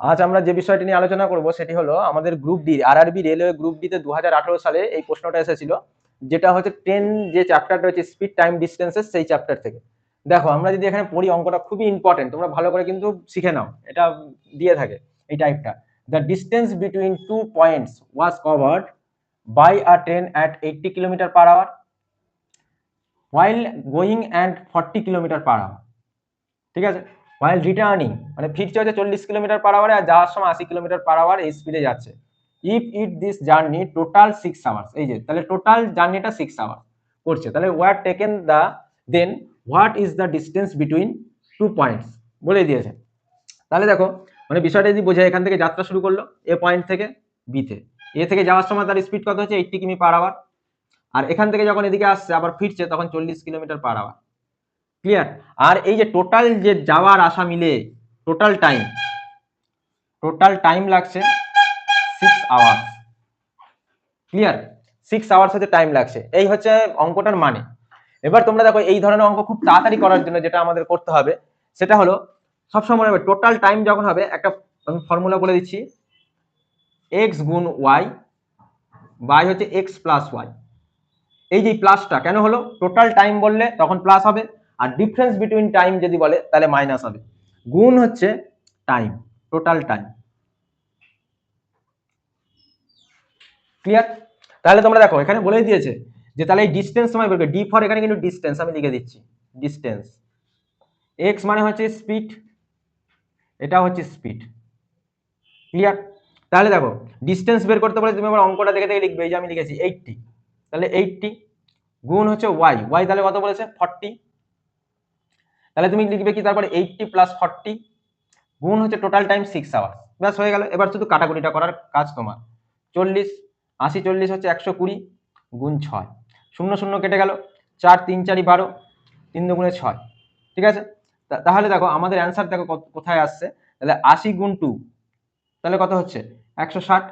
আজ আমরা যে বিষয়টি নিয়ে আলোচনা করব সেটি হলো আমাদের group D RRB railway group ডিতে দু সালে এই প্রশ্নটা এসেছিল, যেটা হচ্ছে ট্রেন যে চ্যাপ্টারটা হচ্ছে স্পিড টাইম ডিস্টেন্সেস সেই চ্যাপ্টার থেকে। দেখো, আমরা যদি এখানে পড়ি অঙ্কটা খুবই ইম্পর্টেন্ট তোমরা ভালো করে কিন্তু শিখে নাও, এটা দিয়ে থাকে এই টাইপটা the distance between two points was covered by a train at eighty kilometre per hour while going and forty kilometre per hour ঠিক আছে? While রিটার্নিং মানে ফিরছে হচ্ছে চল্লিশ কিলোমিটার পার আওয়ারে আর যাওয়ার সময় আশি কিলোমিটার পার আওয়ার এই স্পিডে যাচ্ছে। If it this journey total six hours এই যে, তাহলে টোটাল জার্নিটা সিক্স আওয়ার করছে। তাহলে were taken the then what is the distance between two points বলে দিয়েছে। তাহলে দেখো মানে বিষয়টা যদি বোঝায়, এখান থেকে যাত্রা শুরু করল এ পয়েন্ট থেকে বিতে এ থেকে যাওয়ার সময় তার স্পিড কত হচ্ছে? এইটটি কিমি পার আওয়ার আর এখান থেকে যখন এদিকে আসছে, আবার ফিরছে, তখন চল্লিশ কিলোমিটার পার আওয়ার ক্লিয়ার আর এই যে টোটাল যে যাওয়ার আসা মিলে টোটাল টাইম টোটাল টাইম লাগছে six hours clear six hours হচ্ছে টাইম লাগছে। এই হচ্ছে অঙ্কটার মানে। এবার তোমরা দেখো, এই ধরনের অঙ্ক খুব তাড়াতাড়ি করার জন্য যেটা আমাদের করতে হবে, সেটা হলো, সবসময় টোটাল টাইম যখন হবে, একটা আমি ফর্মুলা বলে দিচ্ছি এক্স গুণ ওয়াই বাই হচ্ছে এক্স প্লাস ওয়াই এই যে প্লাসটা কেন হলো? টোটাল টাইম বললে তখন প্লাস হবে। আর ডিফারেন্স বিটুইন টাইম যদি বলে, তাহলে মাইনাস হবে। গুণ হচ্ছে টাইম টোটাল টাইম ক্লিয়ার তাহলে তোমরা দেখো, এখানে বলেই দিয়েছে যে তাহলে এই ডিস্টেন্স সময় বের ডি ফর এখানে কিন্তু ডিস্টেন্স আমি লিখে দিচ্ছি। ডিস্টেন্স এক্স মানে হচ্ছে স্পিড এটা হচ্ছে স্পিড ক্লিয়ার তাহলে দেখো ডিস্টেন্স বের করতে পারলে তুমি আমার অঙ্কটা দেখে দেখে লিখবে, এই যে আমি লিখেছি এইটটি তাহলে এইটটি গুণ হচ্ছে ওয়াই ওয়াই তাহলে কত বলেছে? ফর্টি তাহলে তুমি লিখবে কি, তারপরে এইটটি প্লাস ফর্টি গুণ হচ্ছে টোটাল টাইম সিক্স আওয়ার্স ব্যাস, হয়ে গেল। এবার শুধু কাটাকুটিটা করার কাজ তোমার। চল্লিশ, আশি চল্লিশ হচ্ছে একশো কুড়ি গুণ ছয়। শূন্য শূন্য কেটে গেল। চার, তিন, চারি, বারো, তিন দুগুণে ছয়। ঠিক আছে? তাহলে দেখো, আমাদের অ্যান্সার দেখো কোথায় আসছে। তাহলে আশি গুণ টু তাহলে কত হচ্ছে? একশো ষাট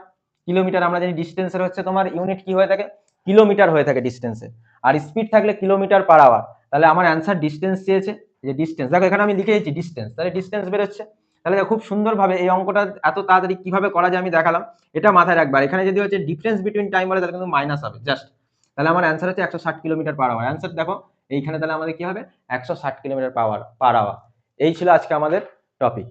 কিলোমিটার। আমরা জানি ডিস্টেন্সের হচ্ছে তোমার ইউনিট কি হয়ে থাকে? কিলোমিটার হয়ে থাকে ডিস্টেন্সে আর স্পিড থাকলে কিলোমিটার পার আওয়ার তাহলে আমার অ্যান্সার ডিস্টেন্স চেয়েছে যে ডিস্টেন্স দেখো এখানে আমি লিখে দিচ্ছি ডিস্টেন্স তাহলে ডিস্টেন্স বেরোচ্ছে। তাহলে খুব সুন্দরভাবে এই অঙ্কটা এত তাড়াতাড়ি কীভাবে করা যায় আমি দেখালাম। এটা মাথায় রাখবার এখানে যদি হচ্ছে ডিফারেন্স বিটুইন টাইম বলে, তাহলে কিন্তু মাইনাস হবে জাস্ট তাহলে আমার অ্যান্সার হচ্ছে একশো ষাট কিলোমিটার পার আওয়ার অ্যান্সার দেখো, এইখানে তাহলে আমাদের কি হবে? একশো ষাট কিলোমিটার পাওয়ার পার আওয়ার এই ছিল আজকে আমাদের টপিক